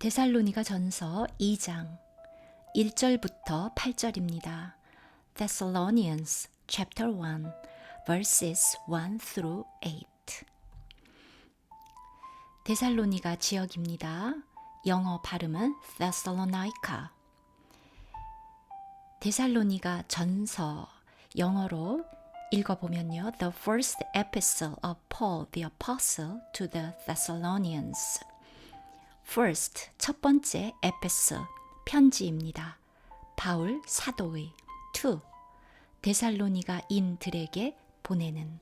데살로니가 전서 2장 1절부터 8절입니다. Thessalonians chapter 1 verses 1 through 8 데살로니가 지역입니다. 영어 발음은 Thessalonica. 데살로니가 전서 영어로 읽어보면요. The first epistle of Paul the Apostle to the Thessalonians. First, 첫 번째 epistle, 편지입니다. 바울 사도의. Two, 데살로니가 인들에게 보내는.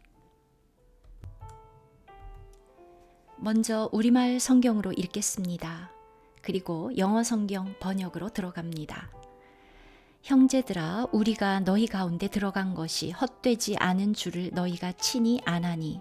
먼저 우리말 성경으로 읽겠습니다. 그리고 영어 성경 번역으로 들어갑니다. 형제들아 우리가 너희 가운데 들어간 것이 헛되지 않은 줄을 너희가 친히 아나니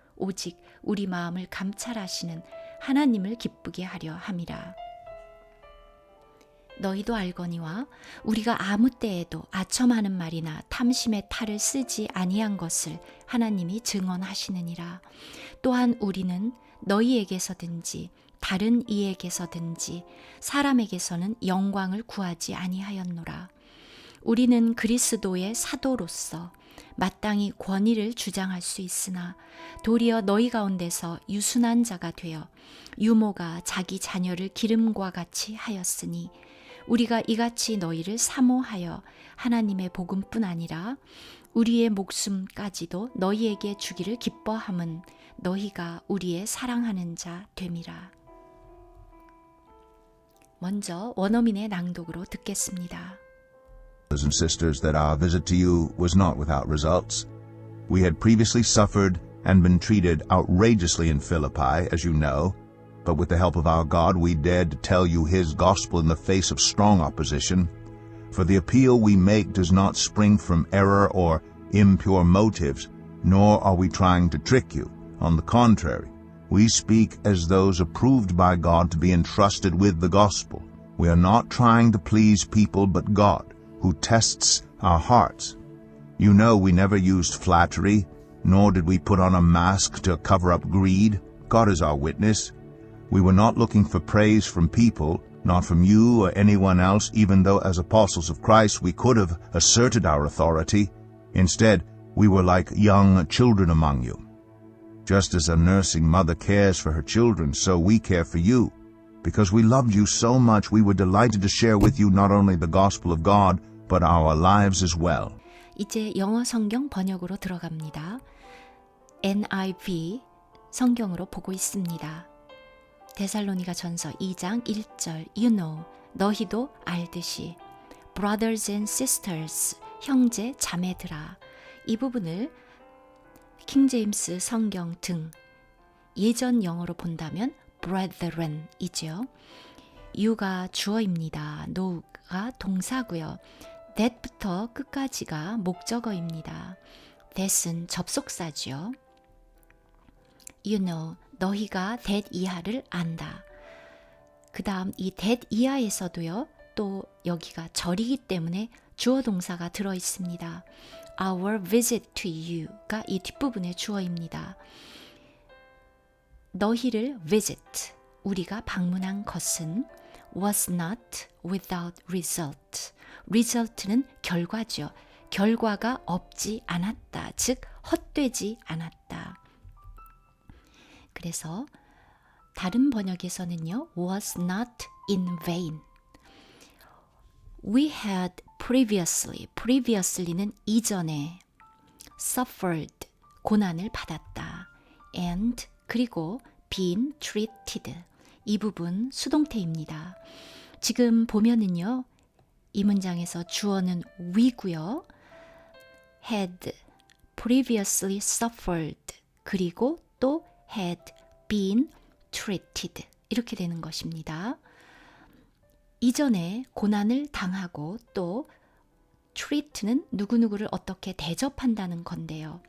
오직 우리 마음을 감찰하시는 하나님을 기쁘게 하려 함이라. 너희도 알거니와 우리가 아무 때에도 아첨하는 말이나 탐심의 탈을 쓰지 아니한 것을 하나님이 증언하시느니라. 또한 우리는 너희에게서든지 다른 이에게서든지 사람에게서는 영광을 구하지 아니하였노라. 우리는 그리스도의 사도로서 마땅히 권위를 주장할 수 있으나 도리어 너희 가운데서 유순한 자가 되어 유모가 자기 자녀를 기름과 같이 하였으니 우리가 이같이 너희를 사모하여 하나님의 복음뿐 아니라 우리의 목숨까지도 너희에게 주기를 기뻐함은 너희가 우리의 사랑하는 자 됨이라. 먼저 원어민의 낭독으로 듣겠습니다. Brothers and sisters, that our visit to you was not without results. We had previously suffered and been treated outrageously in Philippi, as you know, but with the help of our God we dared to tell you his gospel in the face of strong opposition. For the appeal we make does not spring from error or impure motives, nor are we trying to trick you. On the contrary, we speak as those approved by God to be entrusted with the gospel. We are not trying to please people but God who tests our hearts. You know we never used flattery, nor did we put on a mask to cover up greed. God is our witness. We were not looking for praise from people, not from you or anyone else, even though as apostles of Christ we could have asserted our authority. Instead, we were like young children among you. Just as a nursing mother cares for her children, so we care for you. Because we loved you so much, we were delighted to share with you not only the gospel of God, but our lives as well. 이제 영어 성경 번역으로 들어갑니다. NIV 성경으로 보고 있습니다. 데살로니가 전서 2장 1절 You know 너희도 알듯이 Brothers and sisters 형제 자매들아 이 부분을 킹제임스 성경 등 예전 영어로 본다면 brethren이죠. you가 주어입니다. no가 동사고요. That부터 끝까지가 목적어입니다. that은 접속사죠. You know, 너희가 that 이하를 안다. 그 다음 이 that 이하에서도요, 또 여기가 절이기 때문에 주어 동사가 들어 있습니다. Our visit to you가 이 뒷부분의 주어입니다. 너희를 visit, 우리가 방문한 것은 was not without result. Result는 결과죠. 결과가 없지 않았다. 즉, 헛되지 않았다. 그래서 다른 번역에서는요, was not in vain. We had previously, previously는 이전에 suffered, 고난을 받았다. and 그리고 been treated. 이 부분 수동태입니다. 지금 보면은요, 이 문장에서 주어는 we고요. had previously suffered 그리고 또 had been treated 이렇게 되는 것입니다. 이전에 고난을 당하고 또 treat는 누구누구를 어떻게 대접한다는 건데요.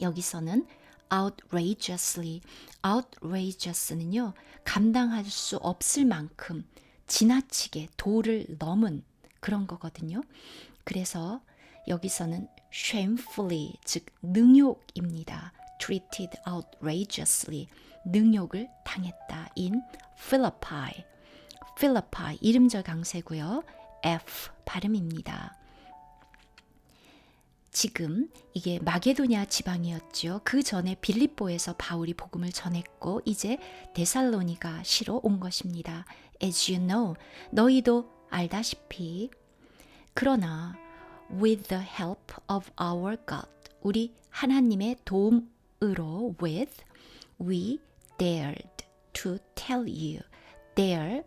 여기서는 outrageously, outrageous는요, 감당할 수 없을 만큼 지나치게 도를 넘은 그런 거거든요. 그래서 여기서는 shamefully, 즉 능욕입니다. treated outrageously, 능욕을 당했다. in Philippi. Philippi 이름절 강세고요. F 발음입니다. 지금 이게 마게도냐 지방이었죠. 그 전에 빌립보에서 바울이 복음을 전했고 이제 데살로니가 시로 온 것입니다. As you know, 너희도 알다시피 그러나 with the help of our God 우리 하나님의 도움으로 with we dared to tell you dare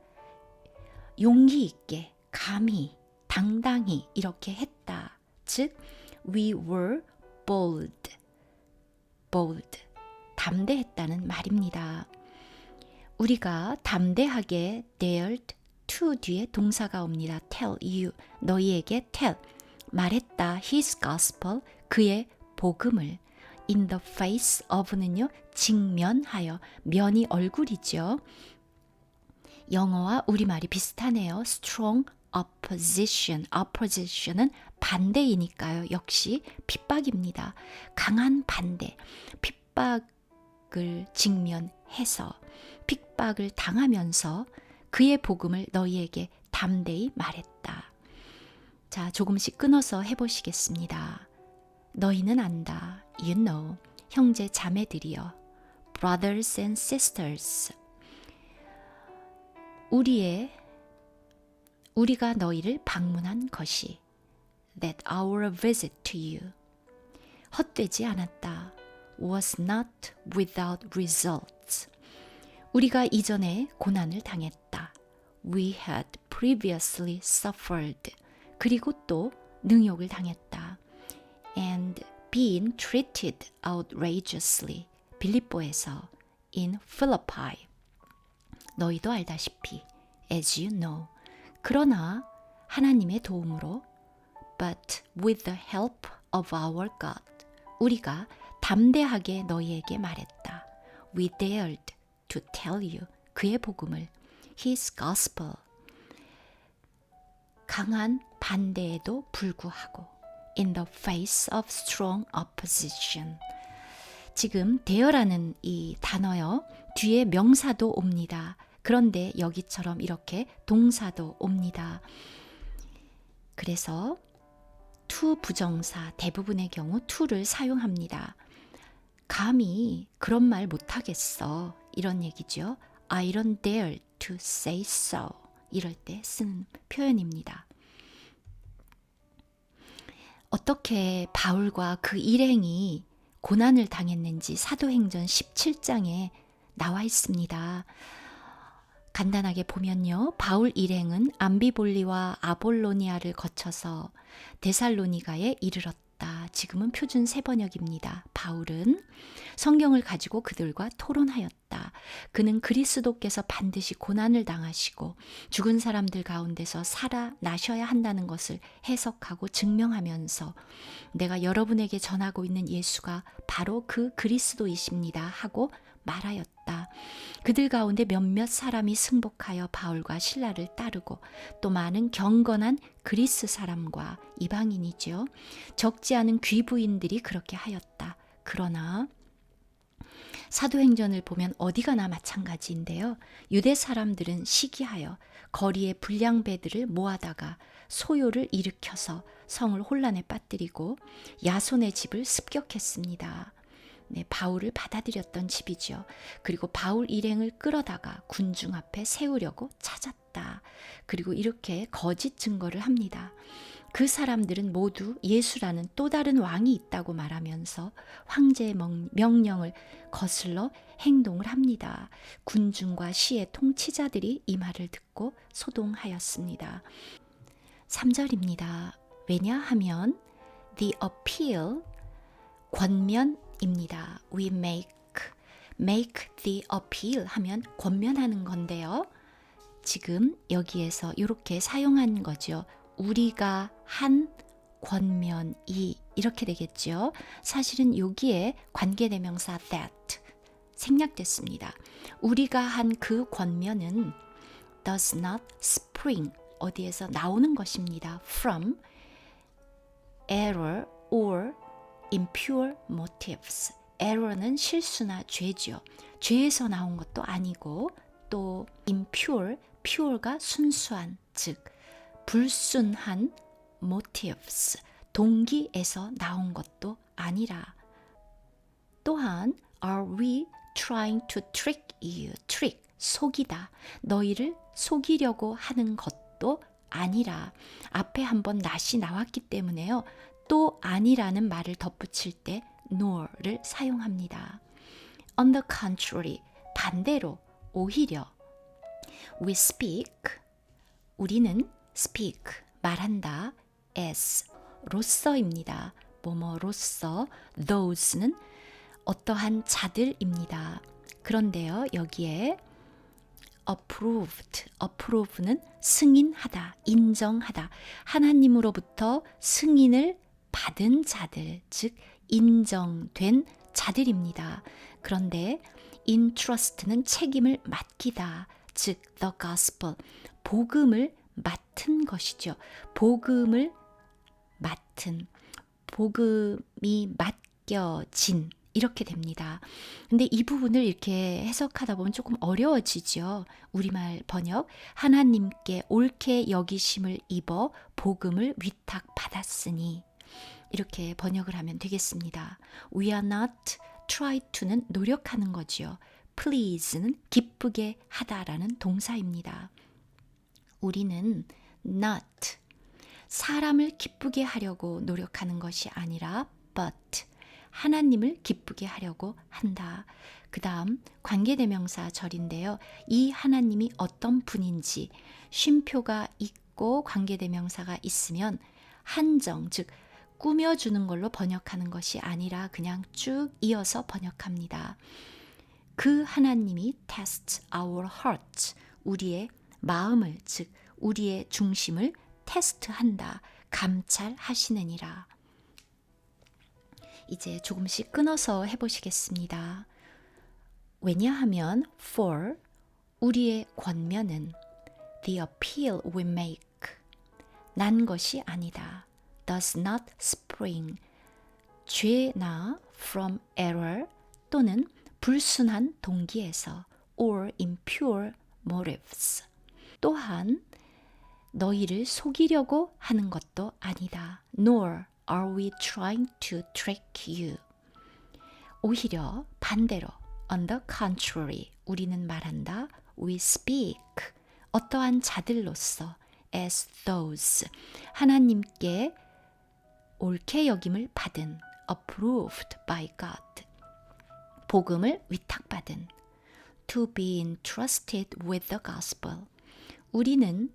용기 있게 감히 당당히 이렇게 했다. 즉 we were bold bold 담대했다는 말입니다. 우리가 담대하게 dared to 뒤에 동사가 옵니다. tell you 너희에게 tell 말했다 his gospel 그의 복음을 in the face of는요 직면하여 면이 얼굴이죠. 영어와 우리말이 비슷하네요. strong opposition. opposition은 반대이니까요. 역시 핍박입니다. 강한 반대. 핍박을 직면해서 핍박을 당하면서 그의 복음을 너희에게 담대히 말했다. 자, 조금씩 끊어서 해보시겠습니다. 너희는 안다. You know. 형제 자매들이여. Brothers and sisters. 우리의 우리가 너희를 방문한 것이 that our visit to you 헛되지 않았다. was not without results. 우리가 이전에 고난을 당했다. We had previously suffered. 그리고 또 능욕을 당했다. And been treated outrageously. 빌립보에서 in Philippi. 너희도 알다시피 as you know. 그러나 하나님의 도움으로 but with the help of our God 우리가 담대하게 너희에게 말했다. We dared to tell you 그의 복음을 his gospel 강한 반대에도 불구하고 in the face of strong opposition 지금 대여라는 이 단어요. 뒤에 명사도 옵니다. 그런데 여기처럼 이렇게 동사도 옵니다. 그래서 to 부정사 대부분의 경우 to를 사용합니다. 감히 그런 말 못하겠어. 이런 얘기죠. I don't dare to say so. 이럴 때 쓰는 표현입니다. 어떻게 바울과 그 일행이 고난을 당했는지 사도행전 17장에 나와 있습니다. 간단하게 보면요. 바울 일행은 암비볼리와 아볼로니아를 거쳐서 데살로니가에 이르렀다. 지금은 표준 세번역입니다. 바울은 성경을 가지고 그들과 토론하였다. 그는 그리스도께서 반드시 고난을 당하시고 죽은 사람들 가운데서 살아나셔야 한다는 것을 해석하고 증명하면서 내가 여러분에게 전하고 있는 예수가 바로 그 그리스도이십니다 하고 말하였다. 그들 가운데 몇몇 사람이 승복하여 바울과 신라를 따르고 또 많은 경건한 그리스 사람과 이방인이죠. 적지 않은 귀부인들이 그렇게 하였다. 그러나 사도행전을 보면 어디 가나 마찬가지인데요. 유대 사람들은 시기하여 거리에 불량배들을 모아다가 소요를 일으켜서 성을 혼란에 빠뜨리고 야손의 집을 습격했습니다. 네, 바울을 받아들였던 집이죠. 그리고 바울 일행을 끌어다가 군중 앞에 세우려고 찾았다. 그리고 이렇게 거짓 증거를 합니다. 그 사람들은 모두 예수라는 또 다른 왕이 있다고 말하면서 황제의 명령을 거슬러 행동을 합니다. 군중과 시의 통치자들이 이 말을 듣고 소동하였습니다. 3절입니다. 왜냐하면 the appeal 권면 입니다. We make make the appeal 하면 권면하는 건데요. 지금 여기에서 이렇게 사용한 거죠. 우리가 한 권면이 이렇게 되겠죠. 사실은 여기에 관계대명사 that 생략됐습니다. 우리가 한 그 권면은 does not spring 어디에서 나오는 것입니다. from error or impure motives. error는 실수나 죄죠. 죄에서 나온 것도 아니고 또 impure, pure가 순수한 즉 불순한 motives 동기에서 나온 것도 아니라 또한 are we trying to trick you trick 속이다 너희를 속이려고 하는 것도 아니라 앞에 한번 낫이 나왔기 때문에요 또 아니라는 말을 덧붙일 때 nor를 사용합니다 on the contrary 반대로 오히려 we speak 우리는 speak 말한다 as 로서입니다. 뭐뭐로서 those는 어떠한 자들입니다. 그런데요, 여기에 approved, approve는 승인하다, 인정하다. 하나님으로부터 승인을 받은 자들, 즉 인정된 자들입니다. 그런데 entrust는 책임을 맡기다, 즉 the gospel, 복음을 맡은 것이죠. 복음을 맡은 복음이 맡겨진 이렇게 됩니다. 근데 이 부분을 이렇게 해석하다 보면 조금 어려워지죠. 우리말 번역 하나님께 옳게 여기심을 입어 복음을 위탁받았으니 이렇게 번역을 하면 되겠습니다. We are not try to는 노력하는 거지요. please는 기쁘게 하다라는 동사입니다. 우리는 not 사람을 기쁘게 하려고 노력하는 것이 아니라 but 하나님을 기쁘게 하려고 한다. 그 다음 관계대명사 절인데요. 이 하나님이 어떤 분인지 쉼표가 있고 관계대명사가 있으면 한정, 즉 꾸며주는 걸로 번역하는 것이 아니라 그냥 쭉 이어서 번역합니다. 그 하나님이 test our hearts, 우리의 마음을, 즉 우리의 중심을 테스트한다. 감찰하시느니라. 이제 조금씩 끊어서 해보시겠습니다. 왜냐하면 for 우리의 권면은 the appeal we make 난 것이 아니다. does not spring 죄나 from error 또는 불순한 동기에서 or impure motives 또한 너희를 속이려고 하는 것도 아니다. Nor are we trying to trick you. 오히려 반대로 on the contrary 우리는 말한다. We speak 어떠한 자들로서 as those 하나님께 옳게 여김을 받은 approved by God 복음을 위탁받은 to be entrusted with the gospel 우리는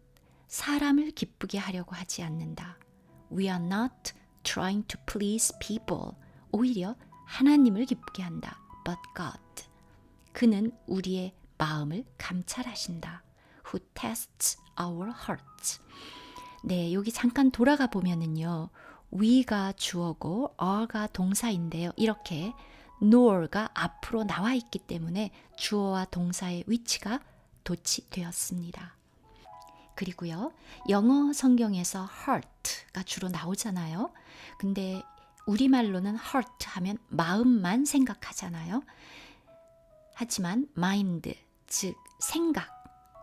사람을 기쁘게 하려고 하지 않는다. We are not trying to please people. 오히려 하나님을 기쁘게 한다. But God. 그는 우리의 마음을 감찰하신다. Who tests our hearts. 네, 여기 잠깐 돌아가 보면은요. we가 주어고 are가 동사인데요. 이렇게 nor가 앞으로 나와 있기 때문에 주어와 동사의 위치가 도치되었습니다. 그리고요, 영어 성경에서 heart가 주로 나오잖아요. 근데 우리말로는 heart 하면 마음만 생각하잖아요. 하지만 mind, 즉 생각,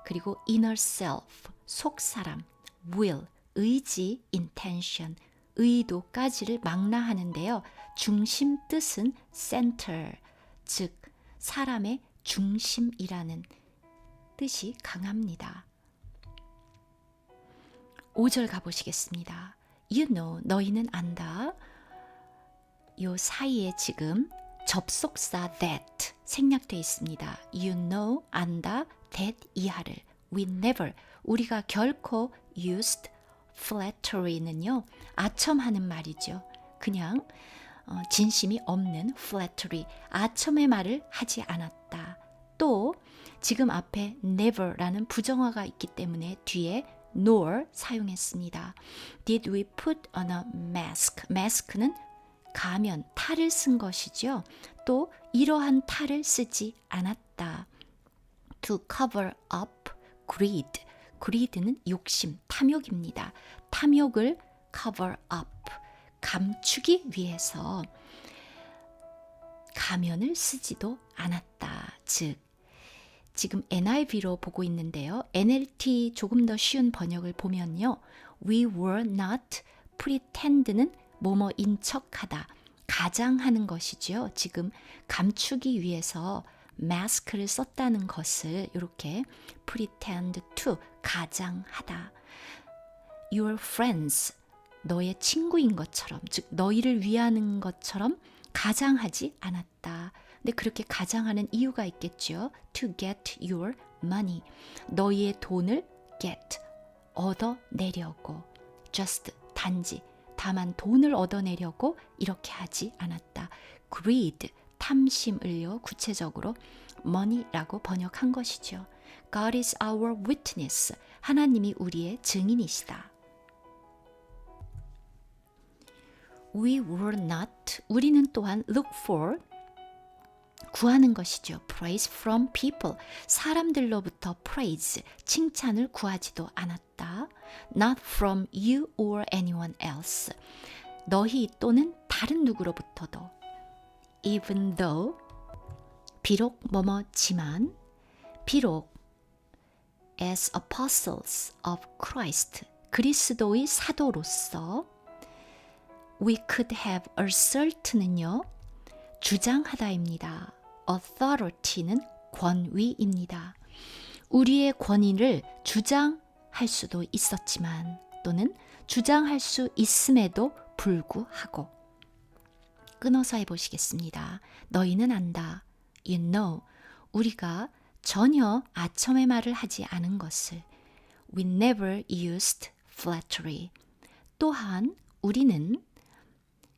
그리고 inner self, 속 사람, will, 의지, intention, 의도까지를 망라하는데요. 중심 뜻은 center, 즉 사람의 중심이라는 뜻이 강합니다. 5절 가보시겠습니다. You know, 너희는 안다. 요 사이에 지금 접속사 that 생략되어 있습니다. You know, 안다, that 이하를. We never, 우리가 결코 used flattery는요, 아첨하는 말이죠. 그냥 어, 진심이 없는 flattery, 아첨의 말을 하지 않았다. 또 지금 앞에 never라는 부정어가 있기 때문에 뒤에 nor 사용했습니다. Did we put on a mask? mask는 가면, 탈을 쓴 것이죠. 또 이러한 탈을 쓰지 않았다. To cover up greed. greed는 욕심, 탐욕입니다. 탐욕을 cover up, 감추기 위해서 가면을 쓰지도 않았다. 즉, 지금 NIV로 보고 있는데요. NLT 조금 더 쉬운 번역을 보면요. We were not pretend는 뭐뭐인 척하다. 가장하는 것이죠. 지금 감추기 위해서 마스크를 썼다는 것을 이렇게 pretend to 가장하다. Your friends 너의 친구인 것처럼 즉 너희를 위하는 것처럼 가장하지 않았다. 근데 그렇게 가장하는 이유가 있겠죠. To get your money. 너희의 돈을 get 얻어내려고. just 단지 다만 돈을 얻어내려고 이렇게 하지 않았다. greed 탐심을요 구체적으로 money라고 번역한 것이죠. God is our witness. 하나님이 우리의 증인이시다. We were not 우리는 또한 look for 구하는 것이죠. praise from people. 사람들로부터 praise, 칭찬을 구하지도 않았다. not from you or anyone else. 너희 또는 다른 누구로부터도. even though 비록 뭐뭐지만 비록 as apostles of Christ 그리스도의 사도로서 we could have assert는요 주장하다입니다. Authority는 권위입니다. 우리의 권위를 주장할 수도 있었지만 또는 주장할 수 있음에도 불구하고 끊어서 해보시겠습니다. 너희는 안다. You know. 우리가 전혀 아첨의 말을 하지 않은 것을 We never used flattery. 또한 우리는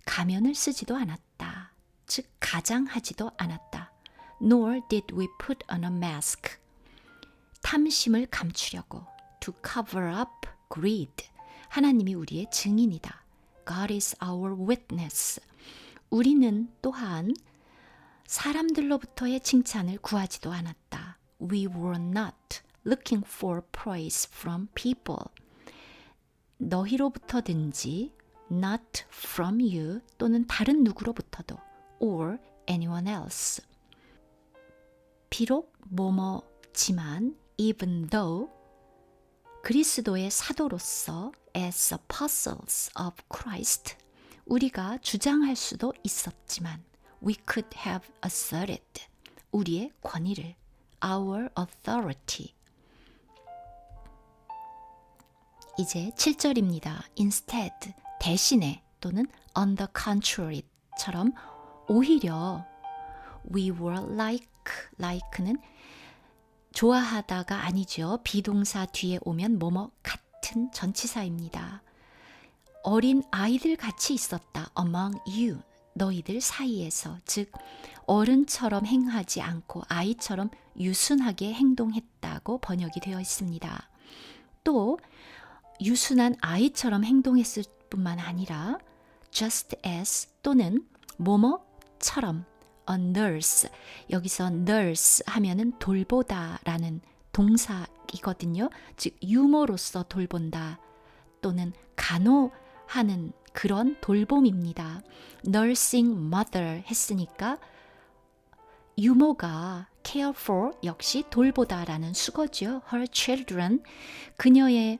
가면을 쓰지도 않았다. 즉 가장하지도 않았다. Nor did we put on a mask. 탐심을 감추려고 to cover up greed. 하나님이 우리의 증인이다. God is our witness. 우리는 또한 사람들로부터의 칭찬을 구하지도 않았다. We were not looking for praise from people. 너희로부터든지 not from you 또는 다른 누구로부터도 or anyone else. 비록 뭐뭐지만 even though 그리스도의 사도로서 as apostles of Christ 우리가 주장할 수도 있었지만 we could have asserted 우리의 권위를 our authority 이제 7절입니다. instead 대신에 또는 on the contrary처럼 오히려 we were like like는 좋아하다가 아니죠. 비동사 뒤에 오면 뭐뭐 같은 전치사입니다. 어린 아이들 같이 있었다. among you. 너희들 사이에서. 즉, 어른처럼 행하지 않고 아이처럼 유순하게 행동했다고 번역이 되어 있습니다. 또, 유순한 아이처럼 행동했을 뿐만 아니라 just as 또는 뭐뭐처럼 a nurse 여기서 nurse 하면은 돌보다라는 동사이거든요. 즉 유머로서 돌본다 또는 간호하는 그런 돌봄입니다. nursing mother 했으니까 유모가 care for 역시 돌보다라는 수거죠. her children 그녀의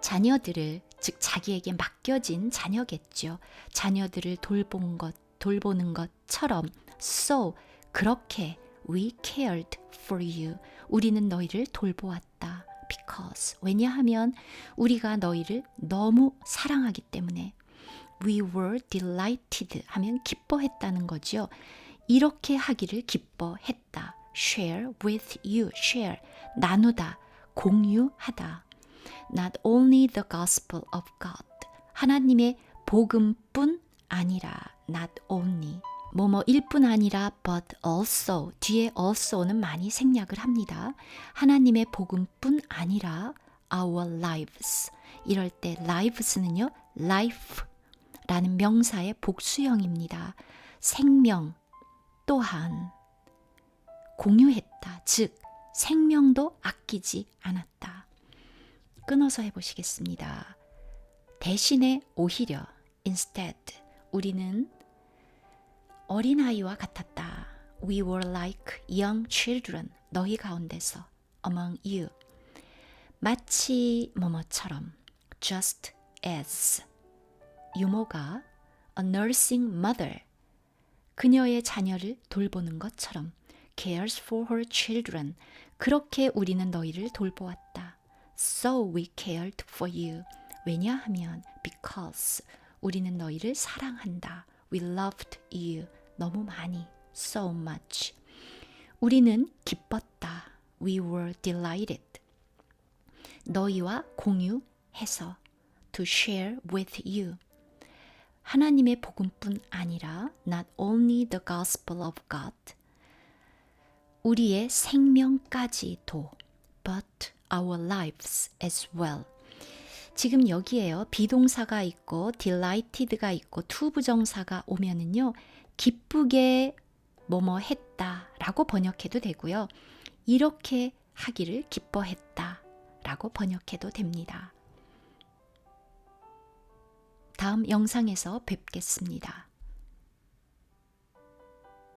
자녀들을 즉 자기에게 맡겨진 자녀겠죠. 자녀들을 돌본 것 돌보는 것처럼 so 그렇게 we cared for you 우리는 너희를 돌보았다. because 왜냐하면 우리가 너희를 너무 사랑하기 때문에 we were delighted 하면 기뻐했다는 거죠. 이렇게 하기를 기뻐했다. share with you share 나누다 공유하다. not only the gospel of God 하나님의 복음뿐 아니라 not only 뭐뭐일 뿐 아니라 but also 뒤에 also는 많이 생략을 합니다. 하나님의 복음뿐 아니라 our lives 이럴 때 lives는요 life라는 명사의 복수형입니다. 생명 또한 공유했다. 즉 생명도 아끼지 않았다. 끊어서 해보시겠습니다. 대신에 오히려 instead 우리는 어린아이와 같았다. We were like young children. 너희 가운데서 among you. 마치 뭐뭐처럼 just as 유모가 a nursing mother 그녀의 자녀를 돌보는 것처럼 cares for her children 그렇게 우리는 너희를 돌보았다. So we cared for you. 왜냐하면 because 우리는 너희를 사랑한다. We loved you. 너무 많이. So much. 우리는 기뻤다. We were delighted. 너희와 공유해서 to share with you. 하나님의 복음뿐 아니라 not only the gospel of God 우리의 생명까지도 but our lives as well. 지금 여기에요. 비동사가 있고 delighted가 있고 to 부정사가 오면은요. 기쁘게 뭐뭐 했다라고 번역해도 되고요. 이렇게 하기를 기뻐했다라고 번역해도 됩니다. 다음 영상에서 뵙겠습니다.